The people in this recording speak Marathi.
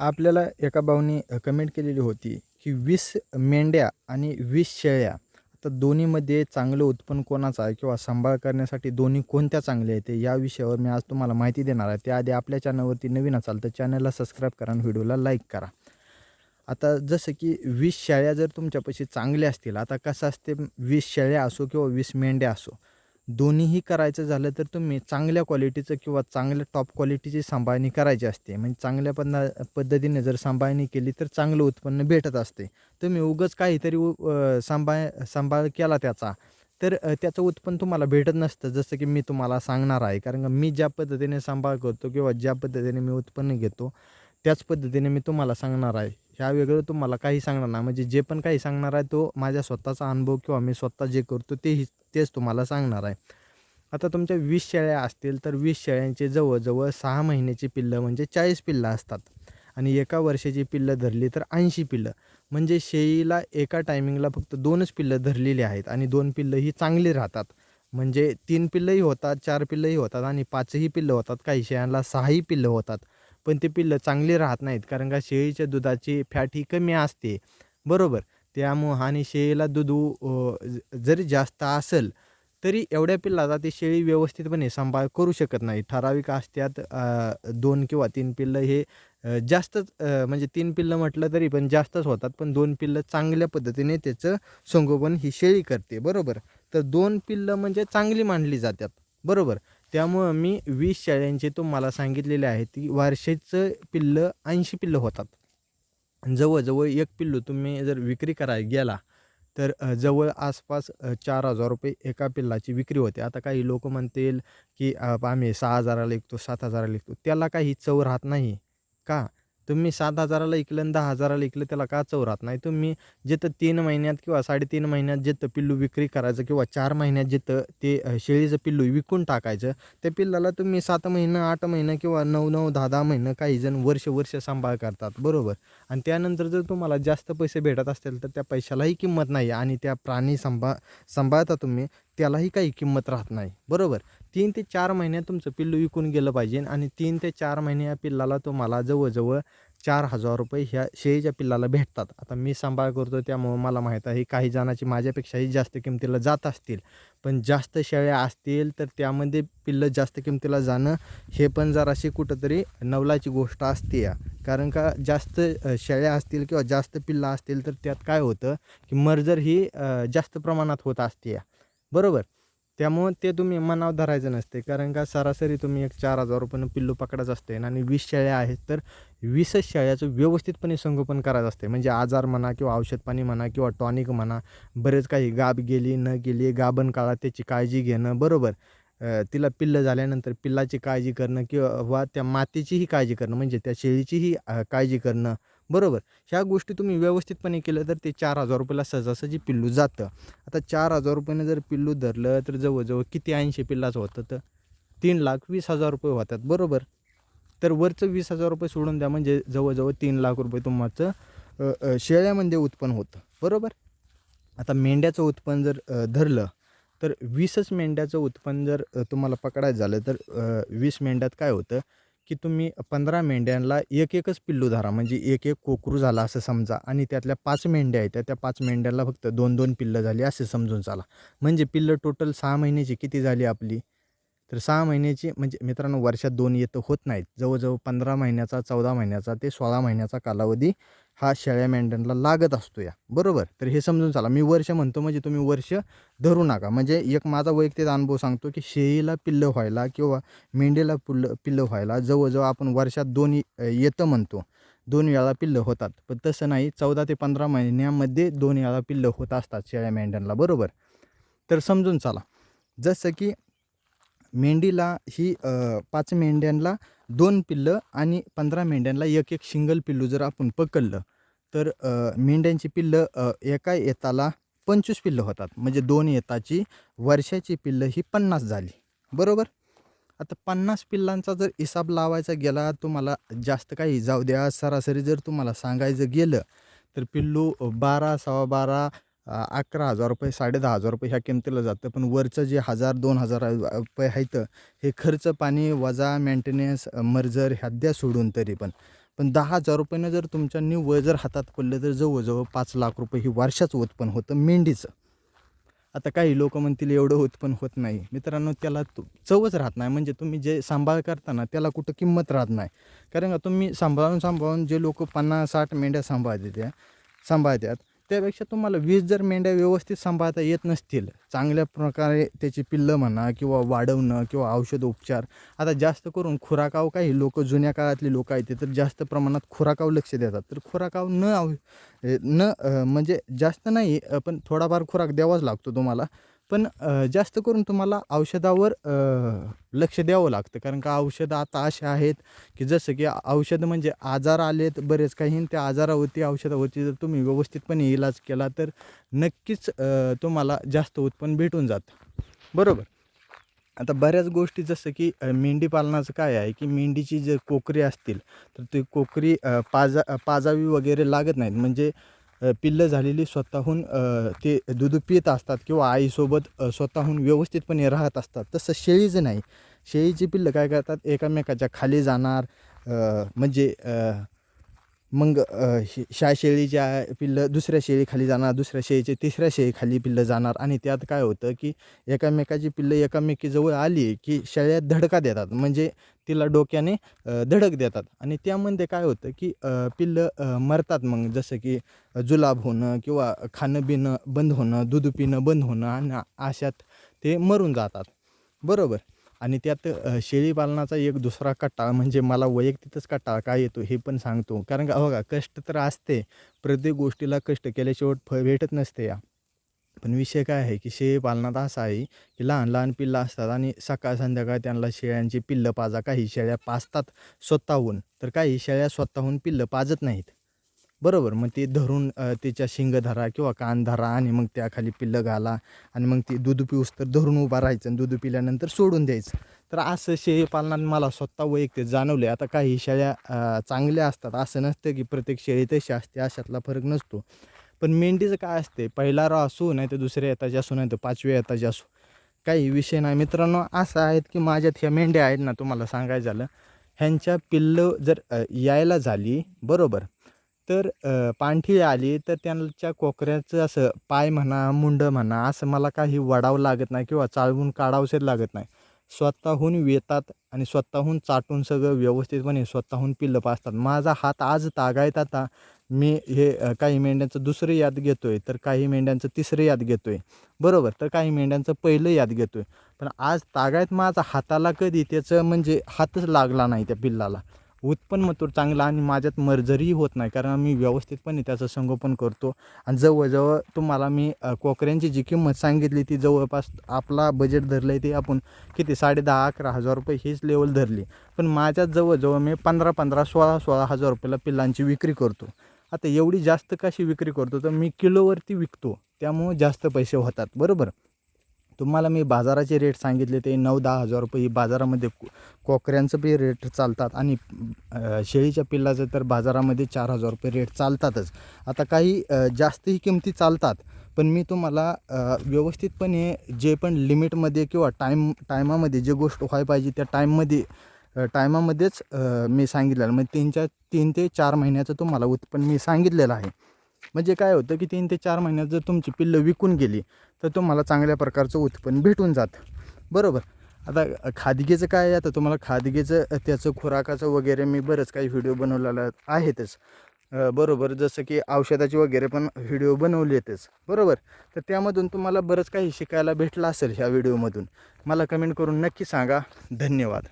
आपल्याला एका भाऊनी कमेंट केलेली होती की वीस मेंढ्या आणि वीस शेळ्या तर दोन्हीमध्ये चांगलं उत्पन्न कोणाचं आहे किंवा सांभाळ करण्यासाठी दोन्ही कोणत्या चांगल्या आहेत या विषयावर मी आज तुम्हाला माहिती देणार आहे. त्याआधी आपल्या चॅनलवरती नवीन असाल तर चॅनलला सबस्क्राईब करा आणि व्हिडिओला लाईक करा. आता जसं की वीस शेळ्या जर तुमच्यापाशी चांगल्या असतील आता कसं असते वीस शेळ्या असो किंवा वीस मेंढ्या असो दोन्हीही करायचं झालं तर तुम्ही चांगल्या क्वालिटीचं किंवा चांगल्या टॉप क्वालिटीची सांभाळणी करायची असते. म्हणजे चांगल्या पन्ना पद्धतीने जर सांभाळणी केली तर चांगलं उत्पन्न भेटत असते. तुम्ही उगच काहीतरी उ सांभाळ सांभाळ केला त्याचा तर त्याचं उत्पन्न तुम्हाला भेटत नसतं. जसं की मी तुम्हाला सांगणार आहे. कारण का मी ज्या पद्धतीने सांभाळ करतो किंवा ज्या पद्धतीने मी उत्पन्न घेतो त्याच पद्धतीने मी तुम्हाला सांगणार आहे. ह्या वेगळं तुम्हाला काही सांगणार नाही. म्हणजे जे पण काही सांगणार आहे तो माझ्या स्वतःचा अनुभव किंवा मी स्वतः जे करतो तेही तेच तुम्हाला सांगणार आहे. आता तुमच्या वीस शेळ्या असतील तर वीस शेळ्यांचे जवळजवळ सहा महिन्याची पिल्लं म्हणजे चाळीस पिल्लं असतात. आणि एका वर्षाची पिल्लं धरली तर ऐंशी पिल्लं. म्हणजे शेळीला एका टायमिंगला फक्त दोनच पिल्लं धरलेली आहेत आणि दोन पिल्लं ही चांगली राहतात. म्हणजे तीन पिल्लंही होतात चार पिल्लंही होतात आणि पाचही पिल्लं होतात. काही शेळ्यांना सहाही पिल्लं होतात. पण ते पिल्लं चांगली राहत नाहीत कारण का शेळीच्या दुधाची फॅट ही कमी असते. बरोबर. त्यामुळं आणि शेळीला दूध जरी जास्त असेल तरी एवढ्या पिल्लाचा ती शेळी व्यवस्थितपणे सांभाळ करू शकत नाही. ठराविक असत्यात दोन किंवा तीन पिल्लं हे जास्तच म्हणजे तीन पिल्लं म्हटलं तरी पण जास्तच होतात. पण दोन पिल्लं चांगल्या पद्धतीने त्याचं संगोपन ही शेळी करते. बरोबर? तर दोन पिल्लं म्हणजे चांगली मानली जातात. बरोबर? त्यामुळं मी वीस शेळ्यांचे तुम्हाला सांगितलेले आहे की वारशेचं पिल्लं ऐंशी पिल्लं होतात. जवळजवळ एक पिल्लू तुम्ही जर विक्री करायला गेला तर जवळ आसपास चार हजार रुपये एका पिल्लाची विक्री होते. आता काही लोक म्हणतील की आम्ही सहा हजाराला विकतो सात हजाराला विकतो. त्याला काही चव राहत नाही का? तुम्ही सात हजाराला ऐकलं आणि दहा हजाराला ऐकलं त्याला का चौरात नाही? तुम्ही जिथं तीन महिन्यात किंवा साडेतीन महिन्यात जिथं पिल्लू विक्री करायचं किंवा चार महिन्यात जिथं ते शेळीचं पिल्लू विकून टाकायचं त्या पिल्लाला तुम्ही सात महिनं आठ महिनं किंवा नऊ नऊ दहा दहा महिनं काही जण वर्ष वर्ष सांभाळ करतात बरोबर? आणि त्यानंतर जर तुम्हाला जास्त पैसे भेटत असतील तर त्या पैशालाही किंमत नाही आणि त्या प्राणी सांभाळ सांभाळता तुम्ही. त्यालाही काही किंमत राहत नाही. बरोबर? तीन ते चार महिन्यात तुमचं पिल्लू विकून गेलं पाहिजे आणि तीन ते चार महिने या पिल्लाला तुम्हाला जवळजवळ चार हजार रुपये ह्या शेळीच्या पिल्लाला भेटतात. आता मी सांभाळ करतो त्यामुळं मला माहीत आहे काही जणाची माझ्यापेक्षाही जास्त किमतीला जात असतील. पण जास्त शेळ्या असतील तर त्यामध्ये पिल्लं जास्त किमतीला जाणं हे पण जराशी कुठंतरी नवलाची गोष्ट असते या कारण का जास्त शेळ्या असतील किंवा जास्त पिल्लं असतील तर त्यात काय होतं की मर्जर ही जास्त प्रमाणात होत असते या बरोबर. त्यामुळं ते तुम्ही मनावर धरायचं नसते. कारण का सरासरी तुम्ही एक चार हजार रुपयानं पिल्लू पकडायचं असते आणि वीस शेळ्या आहेत तर वीसच शेळ्याचं व्यवस्थितपणे संगोपन करायचं असते म्हणजे आजार म्हणा किंवा औषध पाणी म्हणा किंवा टॉनिक म्हणा बरेच काही गाब गेली न गेली गाभण काळात त्याची काळजी घेणं बरोबर. तिला पिल्लं झाल्यानंतर पिल्लाची काळजी करणं किंवा त्या मातीचीही काळजी करणं म्हणजे त्या शेळीचीही काळजी करणं बरोबर. ह्या गोष्टी तुम्ही व्यवस्थितपणे केलं तर ते चार हजार रुपयाला सहजासहजी पिल्लू जातं. आता चार हजार रुपयानं जर पिल्लू धरलं तर जवळजवळ किती ऐंशी पिल्लाचं होतं तर? तीन लाख वीस हजार रुपये होतात. बरोबर. तर वरचं वीस हजार रुपये सोडून द्या म्हणजे जवळजवळ तीन लाख रुपये तुम्हाचं शेळ्यामध्ये उत्पन्न होतं. बरोबर? आता मेंढ्याचं उत्पन्न जर धरलं तर वीसच मेंढ्याचं उत्पन्न जर तुम्हाला पकडायचं झालं तर वीस मेंढ्यात काय होतं? की तुम्ही पंधरा मेंढ्यांना एक एकच पिल्लू धरा. म्हणजे एक एक कोकरू झाला असं समजा आणि त्यातल्या पाच मेंढ्या आहेत त्या पाच मेंढ्यांना फक्त दोन दोन पिल्लं झाली असे समजून चाला. म्हणजे पिल्लं टोटल सहा महिन्याची किती झाली आपली? तर सहा महिन्याची म्हणजे मित्रांनो वर्षात दोन येतं होत नाहीत. जवळजवळ पंधरा महिन्याचा चौदा महिन्याचा ते सोळा महिन्याचा कालावधी हा शेळ्या मेंढ्यांना लागत असतो या. बरोबर? तर हे समजून चाला. मी वर्ष म्हणतो म्हणजे तुम्ही वर्ष धरू नका. म्हणजे एक माझा वैयक्तिक अनुभव सांगतो की शेळीला पिल्लं व्हायला किंवा मेंढीला पुल्लं पिल्लं व्हायला जवळजवळ आपण वर्षात दोन येतं म्हणतो. दोन वेळा पिल्लं होतात. पण तसं नाही. चौदा ते पंधरा महिन्यामध्ये दोन वेळा पिल्लं होत असतात शेळ्या मेंढ्यांना. बरोबर? तर समजून चाला. जसं की मेंढीला ही पाच मेंढ्यांना दोन पिल्लं आणि पंधरा मेंढ्यांना एक एक शिंगल पिल्लू जर आपण पकडलं तर मेंढ्यांची पिल्लं एका येताला पंचवीस पिल्लं होतात. म्हणजे दोन येताची वर्षाची पिल्लं ही पन्नास झाली. बरोबर? आता पन्नास पिल्लांचा जर हिसाब लावायचा गेला तुम्हाला जास्त काही जाऊ द्या. सरासरी जर तुम्हाला सांगायचं गेलं तर पिल्लू बारा सव्वा बारा अकरा हजार रुपये साडे दहा हजार रुपये ह्या किमतीला जातं. पण वरचं जे हजार दोन हजार रुपये आहेत हे खर्च पाणी वजा मेंटेनन्स मर्जर ह्या द्या सोडून तरी पण. पण दहा हजार रुपयानं जर तुमच्या निव्वळ जर हातात पडलं तर जवळजवळ पाच लाख रुपये ही वर्षाचं उत्पन्न होतं मेंढीचं. आता काही लोक म्हणतील एवढं उत्पन्न होत नाही. मित्रांनो त्याला चवच राहत नाही. म्हणजे तुम्ही जे सांभाळ करताना त्याला कुठं किंमत राहत नाही. कारण का तुम्ही सांभाळून सांभाळून जे लोक पन्नास साठ मेंढ्या सांभाळते त्या सांभाळतात त्यापेक्षा तुम्हाला वीस जर मेंढ्या व्यवस्थित सांभाळता येत नसतील चांगल्या प्रकारे त्याची पिल्लं म्हणा किंवा वाढवणं किंवा औषध उपचार आता जास्त करून खुराकाव काही लोक जुन्या काळातली लोक आहेत ते तर जास्त प्रमाणात खुराकाव लक्ष देतात. तर खुराकाव न आव न म्हणजे जास्त नाही पण थोडाफार खुराक द्यावाच लागतो तुम्हाला. पण जास्त करून तुम्हाला औषधावर लक्ष द्यावं लागतं. कारण का औषधं आता असे आहेत की जसं की औषधं म्हणजे आजार आलेत बरेच काही त्या आजारावरती औषधावरती जर तुम्ही व्यवस्थितपणे इलाज केला तर नक्कीच तुम्हाला जास्त उत्पन्न भेटून जातं. बरोबर? आता बऱ्याच गोष्टी जसं की मेंढी पालनाचं काय आहे की मेंढीची जर कोकरी असतील तर ती कोकरी पाजा पाजावी वगैरे लागत नाहीत. म्हणजे पिल्लं झालेली स्वतःहून ते दूध पित असतात किंवा आईसोबत स्वतःहून व्यवस्थितपणे राहत असतात. तसं शेळीचं नाही. शेळीची पिल्लं काय करतात? एकमेकाच्या खाली जाणार म्हणजे मग अ, शा शेळीच्या पिल्लं दुसऱ्या शेळीखाली जाणार दुसऱ्या शेळीचे तिसऱ्या शेळीखाली पिल्लं जाणार. आणि त्यात काय होतं की एकामेकाची पिल्लं एकामेकीजवळ आली की शेळ्या धडका देतात. म्हणजे तिला डोक्याने धडक देतात. आणि त्यामध्ये काय होतं की पिल्लं मरतात मग. जसं की जुलाब होणं किंवा खाणं पिणं बंद होणं दूध पिणं बंद होणं आणि अशात ते मरून जातात. बरोबर? आणि त्यात शेळीपालनाचा एक दुसरा कट्टा म्हणजे मला वैयक्तिकच कट्टा काय येतो हे पण सांगतो. कारण का हो बघा कष्ट तर असते. प्रत्येक गोष्टीला कष्ट केल्याशिवाय फळ भेटत नसते या. पण विषय काय आहे की शेळी पालनात असा आहे की लहान लहान पिल्लं असतात आणि सकाळ संध्याकाळ त्यांना शेळ्यांची पिल्लं पाजा. काही शेळ्या पाजतात स्वतःहून. तर काही शेळ्या स्वतःहून पिल्लं पाजत नाहीत. बरोबर. मग ते धरून त्याच्या तिच्या शिंग धरा किंवा कान धरा आणि मग त्याखाली पिल्लं घाला आणि मग ती दूध पिऊस तर धरून उभा राहायचं आणि दूध पिल्यानंतर सोडून द्यायचं. तर असं शेळी पालनात मला स्वतः वैयक्तिक जाणवले आता काही शेळ्या चांगल्या असतात. असं नसतं की प्रत्येक शेळी तशी असते. अशातला फरक नसतो. पण मेंढीचं काय असते? पहिला रा असो नाही तर दुसऱ्या येताची असो नाही तर पाचव्या येताची असो. काही विषय नाही. मित्रांनो असं आहेत की माझ्यात ह्या मेंढ्या आहेत ना तुम्हाला सांगायचं झालं. ह्यांच्या पिल्लं जर यायला झाली बरोबर तर अ, पाणठी आली तर त्यांच्या कोकऱ्याचं असं पाय म्हणा मुंड म्हणा असं मला काही वडावं लागत नाही किंवा चाळवून काढावंसं लागत नाही. स्वतःहून येतात आणि स्वतःहून चाटून सगळं व्यवस्थितपणे स्वतःहून पिल्लं पाचतात माझा हात आज तागायत आता मी हे काही मेंढ्यांचं दुसरं याद घेतो आहे तर काही मेंढ्यांचं तिसरं याद घेतो आहे बरोबर तर काही मेंढ्यांचं पहिलं याद घेतो आहे पण आज तागायत माझा हाताला कधी त्याचं म्हणजे हातच लागला नाही त्या पिल्लाला. उत्पन्न तर चांगला आणि माझ्यात मर्जरीही होत नाही कारण मी व्यवस्थितपणे त्याचं संगोपन करतो. आणि जवळजवळ तुम्हाला मी कोकऱ्यांची जी किंमत सांगितली ती जवळपास आपला बजेट धरलं आहे ते आपण किती साडे दहा अकरा हजार रुपये हीच लेवल धरली. पण माझ्यात जवळजवळ मी पंधरा पंधरा सोळा सोळा हजार रुपयाला पिल्लांची विक्री करतो. आता एवढी जास्त कशी विक्री करतो? तर मी किलोवरती विकतो. त्यामुळं जास्त पैसे होतात. बरोबर? तुम्हाला मी बाजाराचे रेट सांगितले ते नऊ दहा हजार रुपये. बाजारामध्ये को- कोकऱ्यांचं बी रेट चालतात आणि शेळीच्या पिल्लाचं तर बाजारामध्ये चार हजार रुपये रेट चालतातच. आता काही जास्तही किमती चालतात पण मी तुम्हाला व्यवस्थितपणे जे पण लिमिटमध्ये किंवा टाईम टायमामध्ये जे गोष्ट व्हायला पाहिजे त्या टाईममध्ये टायमामध्येच मी सांगितलेलं. म्हणजे तीनच्या तीन ते चार महिन्याचं तुम्हाला उत्पन्न मी सांगितलेलं आहे. म्हणजे काय होतं की तीन ते चार महिन्यात जर तुमची पिल्लं विकून गेली तर तुम्हाला चांगल्या प्रकारचं उत्पन्न भेटून जातं. बरोबर? आता खादगेचं काय आहे? आता तुम्हाला खादगेचं त्याचं खुराकाचं वगैरे मी बरंच काही व्हिडिओ बनवलेला आहेतच. बरोबर? जसं की औषधाची वगैरे पण व्हिडिओ बनवलेतच. बरोबर? तर त्यामधून तुम्हाला बरंच काही शिकायला भेटलं असेल ह्या व्हिडिओमधून. मला कमेंट करून नक्की सांगा. धन्यवाद.